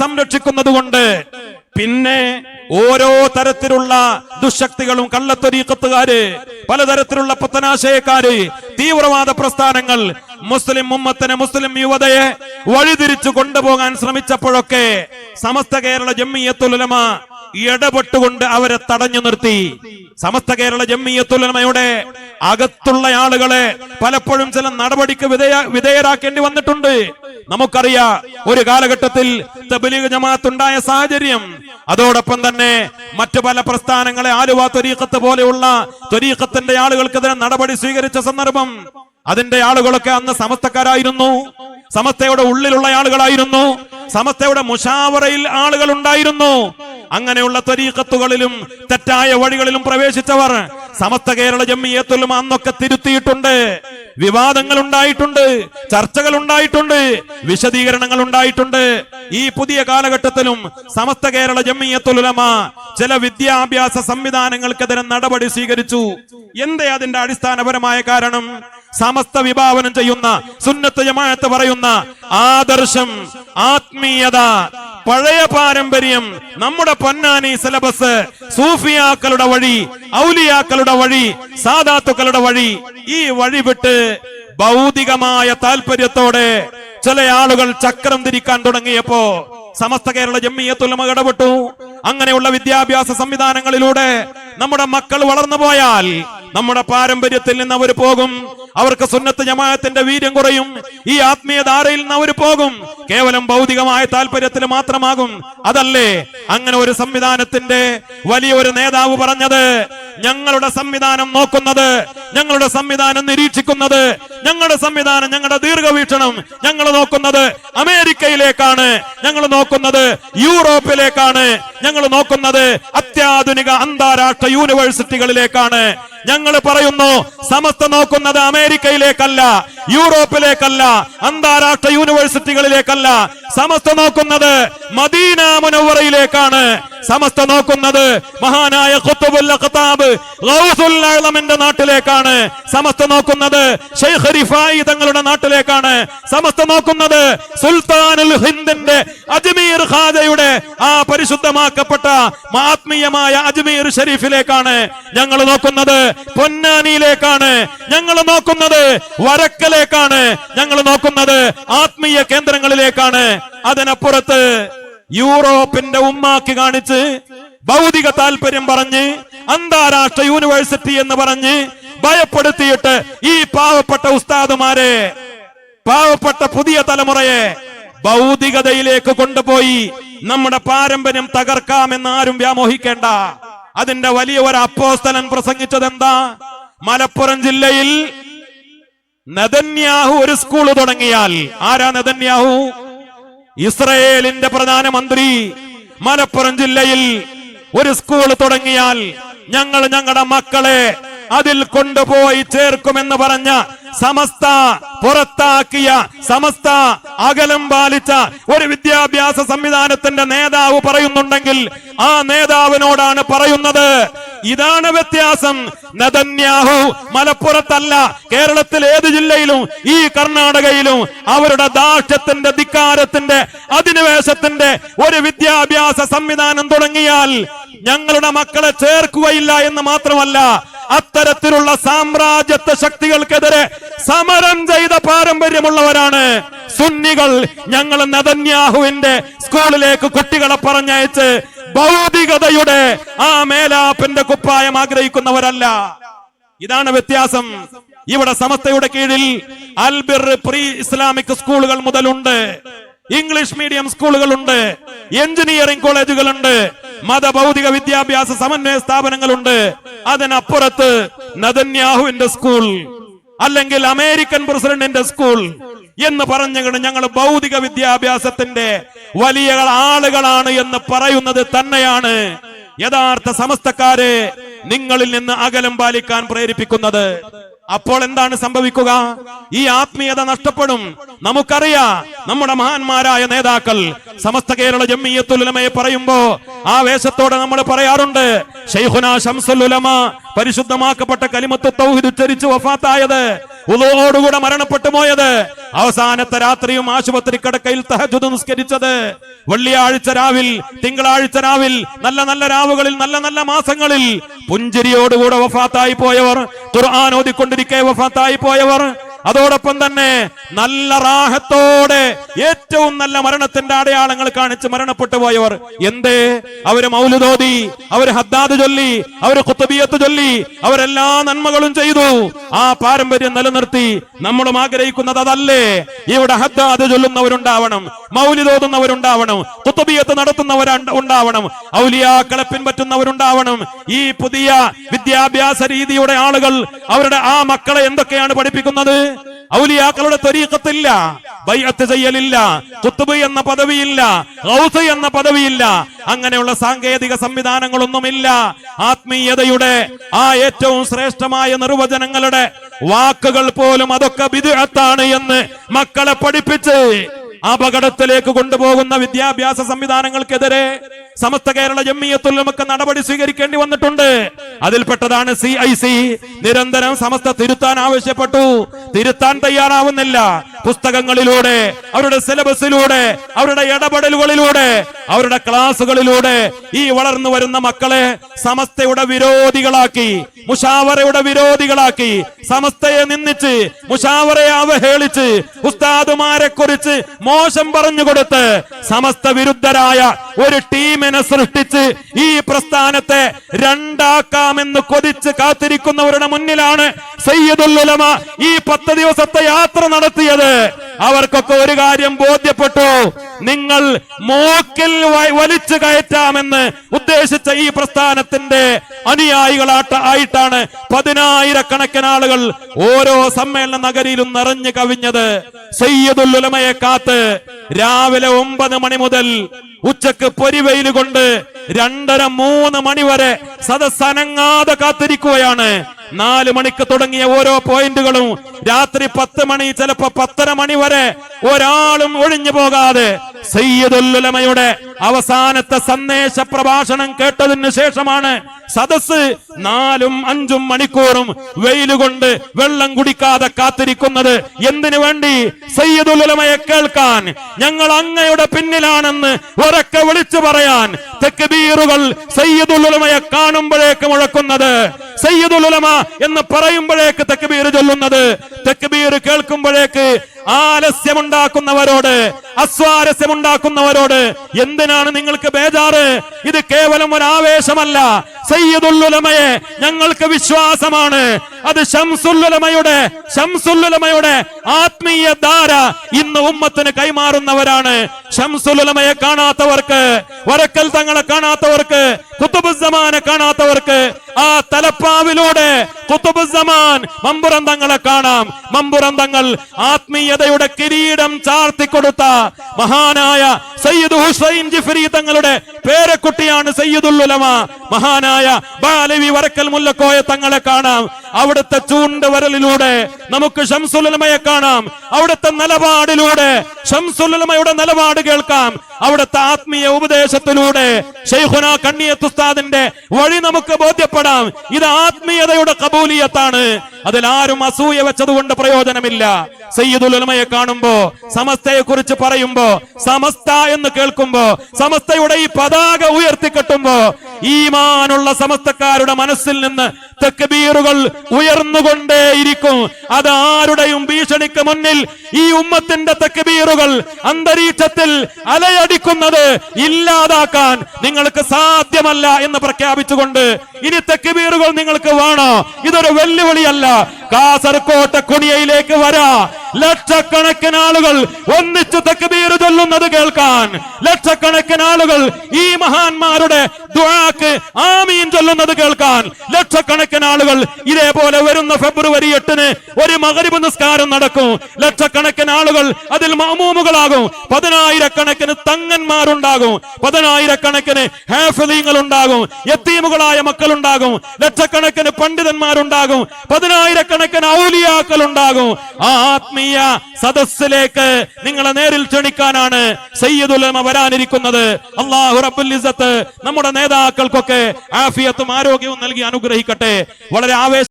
സംരക്ഷിക്കുന്നത് കൊണ്ട് പിന്നെ ഓരോ തരത്തിലുള്ള ദുശക്തികളും കള്ളത്തൊരീക്കത്തുകാര് പലതരത്തിലുള്ള പുത്തനാശയക്കാര് തീവ്രവാദ പ്രസ്ഥാനങ്ങൾ മുസ്ലിം ഉമ്മത്തിനെ മുസ്ലിം യുവതയെ വഴിതിരിച്ചു കൊണ്ടുപോകാൻ ശ്രമിച്ചപ്പോഴൊക്കെ സമസ്ത കേരള ജമ്മിയത്തുലമ ഇടപെട്ടുകൊണ്ട് അവരെ തടഞ്ഞു നിർത്തി. സമസ്ത കേരള ജമ്മിയത്തുലമയുടെ അകത്തുള്ള ആളുകളെ പലപ്പോഴും ചില നടപടിക്ക് വിധേയ വിധേയരാക്കേണ്ടി വന്നിട്ടുണ്ട്. നമുക്കറിയാം ഒരു കാലഘട്ടത്തിൽ തബ്ലീഗ് ജമാഅത്തുണ്ടായ സാഹചര്യം. അതോടൊപ്പം തന്നെ മറ്റു പല പ്രസ്ഥാനങ്ങളെ ആലുവ ത്വരീഖത്ത് പോലെയുള്ള ത്വരീഖത്തിന്റെ ആളുകൾക്കെതിരെ നടപടി സ്വീകരിച്ച സന്ദർഭം. അതിന്റെ ആളുകളൊക്കെ അന്ന് സമസ്തക്കാരായിരുന്നു. സമസ്തയുടെ ഉള്ളിലുള്ള ആളുകളായിരുന്നു. സമസ്തയുടെ മുഷാവറയിൽ ആളുകൾ ഉണ്ടായിരുന്നു അങ്ങനെയുള്ള തരീക്കത്തുകളിലും തെറ്റായ വഴികളിലും പ്രവേശിച്ചവർ സമസ്ത കേരള ജമ്മിയത്തിലും അന്നൊക്കെ തിരുത്തിയിട്ടുണ്ട്. വിവാദങ്ങൾ ഉണ്ടായിട്ടുണ്ട് ചർച്ചകൾ ഉണ്ടായിട്ടുണ്ട് വിശദീകരണങ്ങൾ ഉണ്ടായിട്ടുണ്ട് ഈ പുതിയ കാലഘട്ടത്തിലും സമസ്ത കേരള ജമ്മിയത്തുലമ ചില വിദ്യാഭ്യാസ സംവിധാനങ്ങൾക്കെതിരെ നടപടി സ്വീകരിച്ചു. എന്തേ അതിന്റെ അടിസ്ഥാനപരമായ കാരണം? സമസ്ത വിഭാവനം ചെയ്യുന്ന സുന്നത്ത് ജമാഅത്ത് പറയുന്ന ആദർശം ആത്മീയത പഴയ പാരമ്പര്യം നമ്മുടെ പൊന്നാനി സിലബസ് സൂഫിയാക്കളുടെ വഴി ഔലിയാക്കളുടെ വഴി സാദാത്തുക്കളുടെ വഴി ഈ വഴി വിട്ട് ഭൗതികമായ താല്പര്യത്തോടെ ചില ആളുകൾ ചക്രം തിരിക്കാൻ തുടങ്ങിയപ്പോ സമസ്ത കേരള ജമ്മിയത്തുലമ ഇടപെട്ടു. അങ്ങനെയുള്ള വിദ്യാഭ്യാസ സംവിധാനങ്ങളിലൂടെ നമ്മുടെ മക്കൾ വളർന്നു പോയാൽ നമ്മുടെ പാരമ്പര്യത്തിൽ നിന്ന് അവർ പോകും. അവർക്ക് സുന്നത്ത് ജമാഅത്തിന്റെ വീര്യം കുറയും. ഈ ആത്മീയ ധാരയിൽ നിന്ന് അവർ പോകും. കേവലം ഭൗതികമായ താല്പര്യത്തിൽ മാത്രമാകും. അതല്ലേ? അങ്ങനെ ഒരു സംവിധാനത്തിന്റെ വലിയൊരു നേതാവ് പറഞ്ഞത് ഞങ്ങളുടെ സംവിധാനം നോക്കുന്നത് ഞങ്ങളുടെ സംവിധാനം നിരീക്ഷിക്കുന്നത് ഞങ്ങളുടെ സംവിധാനം ഞങ്ങളുടെ ദീർഘവീക്ഷണം ഞങ്ങൾ നോക്കുന്നത് അമേരിക്കയിലേക്കാണ്. ഞങ്ങൾ നോക്കുന്നത് യൂറോപ്പിലേക്കാണ്. ഞങ്ങൾ നോക്കുന്നത് അത്യാധുനിക അന്താരാഷ്ട്ര യൂണിവേഴ്സിറ്റികളിലേക്കാണ്. ഞങ്ങൾ പറയുന്നു സമസ്ത നോക്കുന്നത് അമേരിക്കയിലേക്കല്ല. യൂറോപ്പിലേക്കല്ല അന്താരാഷ്ട്ര യൂണിവേഴ്സിറ്റികളിലേക്കല്ല സമസ്ത നോക്കുന്നത് മദീന മുനവറയിലേക്കാണ് സമസ്ത നോക്കുന്നത് മഹാനായ ഖുത്തുബുൽ ഖത്താബ് ഗൗസുൽ അഅ്ലമിന്റെ നാട്ടിലേക്കാണ്. സമസ്ത നോക്കുന്നത് തങ്ങളുടെ നാട്ടിലേക്കാണ്. സമസ്ത നോക്കുന്നത് സുൽത്താനുൽ ഹിന്ദിന്റെ അജ്മീർ ഖാജയുടെ ആ പരിശുദ്ധമാക്കപ്പെട്ട ആത്മീയമായ അജ്മീർ ഷരീഫിലേക്കാണ് ഞങ്ങൾ നോക്കുന്നത്. പൊന്നാനിയിലേക്കാണ് ഞങ്ങൾ നോക്കുന്നത്. വരക്കലേക്കാണ് ഞങ്ങൾ നോക്കുന്നത്. ആത്മീയ കേന്ദ്രങ്ങളിലേക്കാണ്. അതിനപ്പുറത്ത് യൂറോപ്പിന്റെ ഉമ്മാക്കി കാണിച്ച് ഭൗതിക താല്പര്യം പറഞ്ഞ് അന്താരാഷ്ട്ര യൂണിവേഴ്സിറ്റി എന്ന് പറഞ്ഞ് ഭയപ്പെടുത്തിയിട്ട് ഈ പാവപ്പെട്ട ഉസ്താദുമാരെ പാവപ്പെട്ട പുതിയ തലമുറയെ ഭൗതികതയിലേക്ക് കൊണ്ടുപോയി നമ്മുടെ പാരമ്പര്യം തകർക്കാമെന്ന് ആരും വ്യാമോഹിക്കേണ്ട. അതിന്റെ വലിയ ഒരു അപ്പോസ്തലൻ പ്രസംഗിച്ചത് എന്താ മലപ്പുറം ജില്ലയിൽ നെതന്യാഹു ഒരു സ്കൂൾ തുടങ്ങിയാൽ. ആരാ നദന്യാഹു? ഇസ്രയേലിന്റെ പ്രധാനമന്ത്രി. മലപ്പുറം ജില്ലയിൽ ഒരു സ്കൂൾ തുടങ്ങിയാൽ ഞങ്ങൾ ഞങ്ങളുടെ മക്കളെ അതിൽ കൊണ്ടുപോയി ചേർക്കുമെന്ന് പറഞ്ഞ സമസ്ത പുറത്താക്കിയ സമസ്ത അകലം പാലിച്ച ഒരു വിദ്യാഭ്യാസ സംവിധാനത്തിന്റെ നേതാവ് പറയുന്നുണ്ടെങ്കിൽ ആ നേതാവിനോടാണ് പറയുന്നത്. ഇതാണ് വ്യത്യാസം. നദന്യാഹു മലപ്പുറത്തല്ല കേരളത്തിൽ ഏത് ജില്ലയിലും ഈ കർണാടകയിലും അവരുടെ ദാക്ഷ്യത്തിന്റെ ധിക്കാരത്തിന്റെ അധിനിവേശത്തിന്റെ ഒരു വിദ്യാഭ്യാസ സംവിധാനം തുടങ്ങിയാൽ ഞങ്ങളുടെ മക്കളെ ചേർക്കുകയില്ല എന്ന് മാത്രമല്ല അത്തരത്തിലുള്ള സാമ്രാജ്യത്വ ശക്തികൾക്കെതിരെ സമരം ചെയ്ത പാരമ്പര്യമുള്ളവരാണ്. സുന്നികൾ ഞങ്ങൾ നദന്യാഹുവിന്റെ സ്കൂളിലേക്ക് കുട്ടികളെ പറഞ്ഞയച്ച് ഭൗതികതയുടെ ആ മേലാപ്പിന്റെ കുപ്പായം ആഗ്രഹിക്കുന്നവരല്ല. ഇതാണ് വ്യത്യാസം. ഇവിടെ സമസ്തയുടെ കീഴിൽ അൽബിർ പ്രീ ഇസ്ലാമിക് സ്കൂളുകൾ മുതലുണ്ട്. ഇംഗ്ലീഷ് മീഡിയം സ്കൂളുകളുണ്ട് എഞ്ചിനീയറിംഗ് കോളേജുകളുണ്ട് മതഭൗതിക വിദ്യാഭ്യാസ സമന്വയ സ്ഥാപനങ്ങളുണ്ട്. അതിനപ്പുറത്ത് നദന്യാഹുവിന്റെ സ്കൂൾ അല്ലെങ്കിൽ അമേരിക്കൻ പ്രസിഡന്റിന്റെ സ്കൂൾ എന്ന് പറഞ്ഞുകൊണ്ട് ഞങ്ങൾ ഭൗതിക വിദ്യാഭ്യാസത്തിന്റെ വലിയ ആളുകളാണ് എന്ന് പറയുന്നത് തന്നെയാണ് യഥാർത്ഥ സമസ്തക്കാരെ നിങ്ങളിൽ നിന്ന് അകലം പാലിക്കാൻ പ്രേരിപ്പിക്കുന്നത്. അപ്പോൾ എന്താണ് സംഭവിക്കുക? ഈ ആത്മീയത നഷ്ടപ്പെടും. നമുക്കറിയാം നമ്മുടെ മഹാന്മാരായ നേതാക്കൾ സമസ്ത കേരള ജമ്മിയത്തുലമയെ പറയുമ്പോ ആ വേഷത്തോടെ നമ്മൾ പറയാറുണ്ട് പരിശുദ്ധമാക്കപ്പെട്ട ഉച്ചരിച്ച് വഫാത്തായത് ഉദോടുകൂടെ മരണപ്പെട്ടു പോയത് അവസാനത്തെ രാത്രിയും ആശുപത്രി കിടക്കയിൽ തഹജുദ് നിസ്കരിച്ചത് വെള്ളിയാഴ്ച രാവിൽ തിങ്കളാഴ്ച രാവിൽ നല്ല നല്ല രാവുകളിൽ നല്ല നല്ല മാസങ്ങളിൽ പുഞ്ചിരിയോടുകൂടെ വഫാത്തായി പോയവർ ഖുർആൻ വഫാത്തായി പോയവർ അതോടൊപ്പം തന്നെ നല്ല റാഹത്തോടെ ഏറ്റവും നല്ല മരണത്തിന്റെ അടയാളങ്ങൾ കാണിച്ച് മരണപ്പെട്ടു പോയവർ എന്തേ? അവർ മൗലുതോതി അവർ ഹദ്ദാദ് ചൊല്ലി അവർ കുത്തബിയത്ത് ചൊല്ലി അവരെല്ലാ നന്മകളും ചെയ്തു. ആ പാരമ്പര്യം നിലനിർത്തി നമ്മളും ആഗ്രഹിക്കുന്നത് അതല്ലേ? ഇവിടെ ഹദ്ദാദ് ചൊല്ലുന്നവരുണ്ടാവണം മൗലിതോതുന്നവരുണ്ടാവണം കുത്തബിയത്ത് നടത്തുന്നവർ ഉണ്ടാവണം ഔലിയാക്കളെ പിൻപറ്റുന്നവരുണ്ടാവണം. ഈ പുതിയ വിദ്യാഭ്യാസ രീതിയുടെ ആളുകൾ അവരുടെ ആ മക്കളെ എന്തൊക്കെയാണ് പഠിപ്പിക്കുന്നത്? ഔലിയാക്കളുടെ ത്വരീക്കത്തില്ല ബൈഅത്ത് ചെയ്യലില്ല കുത്തുബ് എന്ന പദവിയില്ല. ഗൗസ് എന്ന പദവിയില്ല. അങ്ങനെയുള്ള സാങ്കേതിക സംവിധാനങ്ങളൊന്നുമില്ല. ആത്മീയതയുടെ ആ ഏറ്റവും ശ്രേഷ്ഠമായ നിർവചനങ്ങളുടെ വാക്കുകൾ പോലും അതൊക്കെ വിദഗ്ധാണ് എന്ന് മക്കളെ പഠിപ്പിച്ച് അപകടത്തിലേക്ക് കൊണ്ടുപോകുന്ന വിദ്യാഭ്യാസ സംവിധാനങ്ങൾക്കെതിരെ സമസ്ത കേരള ജമ്മിയത്തുൽ നമുക്ക് നടപടി സ്വീകരിക്കേണ്ടി വന്നിട്ടുണ്ട്. അതിൽപ്പെട്ടതാണ് സി ഐ സി നിരന്തരം സമസ്ത തിരുത്താൻ ആവശ്യപ്പെട്ടു. തിരുത്താൻ തയ്യാറാവുന്നില്ല. പുസ്തകങ്ങളിലൂടെ അവരുടെ സിലബസിലൂടെ അവരുടെ ഇടപെടലുകളിലൂടെ അവരുടെ ക്ലാസ്സുകളിലൂടെ ഈ വളർന്നു വരുന്ന മക്കളെ സമസ്തയുടെ വിരോധികളാക്കി മുഷാവറയുടെ വിരോധികളാക്കി സമസ്തയെ നിന്നിച്ച് മുഷാവറയെ അവഹേളിച്ച് ഉസ്താദുമാരെ കുറിച്ച് മോശം പറഞ്ഞു കൊടുത്ത് സമസ്ത വിരുദ്ധരായ ഒരു ടീമിനെ സൃഷ്ടിച്ച് ഈ പ്രസ്ഥാനത്തെ രണ്ടാക്കാമെന്ന് കൊതിച്ച് കാത്തിരിക്കുന്നവരുടെ മുന്നിലാണ് സയ്യിദുൽ ഉലമ ഈ പത്ത് ദിവസത്തെ യാത്ര നടത്തിയത്. അവർക്കൊക്കെ ഒരു കാര്യം ബോധ്യപ്പെട്ടു. നിങ്ങൾ മൂക്കിൽ വലിച്ചു കയറ്റാമെന്ന് ഉദ്ദേശിച്ച ഈ പ്രസ്ഥാനത്തിന്റെ അനുയായികളാട്ട ആയിട്ടാണ് പതിനായിരക്കണക്കിന് ആളുകൾ ഓരോ സമ്മേളന നഗരിയിലും നിറഞ്ഞു കവിഞ്ഞത്. സയ്യദുല്ലുലമയെ കാത്ത് രാവിലെ ഒമ്പത് മണി മുതൽ ഉച്ചയ്ക്ക് പൊരിവെയിൽ കൊണ്ട് രണ്ടര മൂന്ന് മണി വരെ സദസ്സനങ്ങാതെ കാത്തിരിക്കുകയാണ്. നാല് മണിക്ക് തുടങ്ങിയ ഓരോ പോയിന്റുകളും രാത്രി പത്ത് മണി ചിലപ്പോ പത്തര മണി വരെ ഒരാളും ഒഴിഞ്ഞു പോകാതെ സയ്യദുല്ലുലമയുടെ അവസാനത്തെ സന്ദേശ പ്രഭാഷണം കേട്ടതിന് ശേഷമാണ് സദസ് നാലും അഞ്ചും മണിക്കൂറും വെയിലുകൊണ്ട് വെള്ളം കുടിക്കാതെ കാത്തിരിക്കുന്നത്. എന്തിനു വേണ്ടി? സയ്യദുലമയെ കേൾക്കാൻ. ഞങ്ങൾ അങ്ങയുടെ പിന്നിലാണെന്ന് ഉറക്കെ വിളിച്ചു പറയാൻ. തെക്കുബീറുകൾ സയ്യദുലമയെ കാണുമ്പോഴേക്ക് മുഴക്കുന്നത്. സയ്യദുലമ എന്ന് പറയുമ്പോഴേക്ക് തെക്കുബീർ ചൊല്ലുന്നത്. തെക്കുബീർ കേൾക്കുമ്പോഴേക്ക് ആലസ്യമുണ്ടാക്കുന്നവരോട് അസ്വാരസ്യമുണ്ടാക്കുന്നവരോട് എന്തിനാണ് നിങ്ങൾക്ക് ബേജാറ്? ഇത് കേവലം ഒരു ആവേശമല്ല. സയ്യദുല്ലുലമയെ ഞങ്ങൾക്ക് വിശ്വാസമാണ്. അത് ഷംസുല്ലുലമയുടെ ഷംസുല്ലുലമയുടെ ആത്മീയ ധാര ഇന്ന് ഉമ്മത്തിന് കൈമാറുന്നവരാണ്. ഷംസുല്ലുലമയെ കാണാത്തവർക്ക് വരക്കൽ തങ്ങളെ കാണാത്തവർക്ക് കുത്തുബുസമാനെ കാണാത്തവർക്ക് ആ തലപ്പാവിലൂടെ കുത്തുബുസമാൻ മമ്പുറം തങ്ങളെ കാണാം. മമ്പുരന്തങ്ങൾ ആത്മീയതയുടെ കിരീടം ചാർത്തി കൊടുത്ത മഹാനായ സയ്യിദ് ഹുസൈൻ ജിഫ്രി തങ്ങളുടെ പേരക്കുട്ടിയാണ് സയ്യിദുൽ ഉലമ. മഹാനായ ബാലവി വരക്കൽ മുല്ലക്കോയ തങ്ങളെ കാണാം. അവിടുത്തെ ചൂണ്ട് വരലിലൂടെ നമുക്ക് ഷംസുലമയെ കാണാം. അവിടുത്തെ നിലപാടിലൂടെ ഷംസുലമയുടെ നിലപാട് കേൾക്കാം. അവിടുത്തെ ആത്മീയ ഉപദേശത്തിലൂടെ ഷെയ്ഖുന കണ്ണിയത്തുസ്താദിന്റെ വഴി നമുക്ക് ബോധ്യപ്പെടാം. ഇത് ആത്മീയതയുടെ കബൂലിയത്താണ്. അതിൽ ആരും അസൂയ വെച്ചതുകൊണ്ട് പ്രയോജനമില്ല. സയ്യിദുൽ ഉലമയെ കാണുമ്പോ സമസ്തയെ കുറിച്ച് പറയുമ്പോ സമസ്ത എന്ന് കേൾക്കുമ്പോ സമസ്തയുടെ ഈ പതാക ഉയർത്തിക്കെട്ടുമ്പോ ഈമാനുള്ള സമസ്തക്കാരുടെ മനസ്സിൽ നിന്ന് തെക്കബീറുകൾ ഉയർന്നുകൊണ്ടേയിരിക്കും. അത് ആരുടെയും ഭീഷണിക്ക് മുന്നിൽ ഈ ഉമ്മത്തിന്റെ തെക്കബീറുകൾ അന്തരീക്ഷത്തിൽ അലയടിക്കുന്നത് ഇല്ലാതാക്കാൻ നിങ്ങൾക്ക് സാധ്യമല്ല എന്ന് പ്രഖ്യാപിച്ചുകൊണ്ട് ഇനി തെക്കബീറുകൾ നിങ്ങൾക്ക് വേണോ? ഇതൊരു വെല്ലുവിളിയല്ല. കാസർകോട്ടെ കുണിയയിലേക്ക് വരാ. ലക്ഷക്കണക്കിന് ആളുകൾ ഒന്നിച്ചു തക്ബീർ ചൊല്ലുന്നത് കേൾക്കാൻ. ലക്ഷക്കണക്കിന് ആളുകൾ ഈ മഹാന്മാരുടെ ദുആക്ക് ആമീൻ ചൊല്ലുന്നത് കേൾക്കാൻ. ലക്ഷക്കണക്കിന് ആളുകൾ ഇതേപോലെ വരുന്ന ഫെബ്രുവരി എട്ടിന് ഒരു മകരിബ് നിസ്കാരം നടക്കും. ലക്ഷക്കണക്കിന് ആളുകൾ അതിൽ മാമൂമുകളാകും. പതിനായിരക്കണക്കിന് തങ്ങന്മാരുണ്ടാകും. പതിനായിരക്കണക്കിന് ഹാഫലീങ്ങൾ ഉണ്ടാകും യത്തീമുകളായ മക്കളുണ്ടാകും. ലക്ഷക്കണക്കിന് പണ്ഡിതന്മാരുണ്ടാകും. പതിനായിരക്കണക്കിന് ഔലിയാക്കൾ ഉണ്ടാകും ആ ആത്മീയ സദസ്സിലേക്ക് നിങ്ങളെ നേരിൽ ക്ഷണിക്കാനാണ് സയ്യദുലമ വരാനിരിക്കുന്നത്. അള്ളാഹു റബ്ബുൽ നമ്മുടെ നേതാക്കൾക്കൊക്കെ ആഫിയത്തും ആരോഗ്യവും നൽകി അനുഗ്രഹിക്കട്ടെ. വളരെ ആവേശ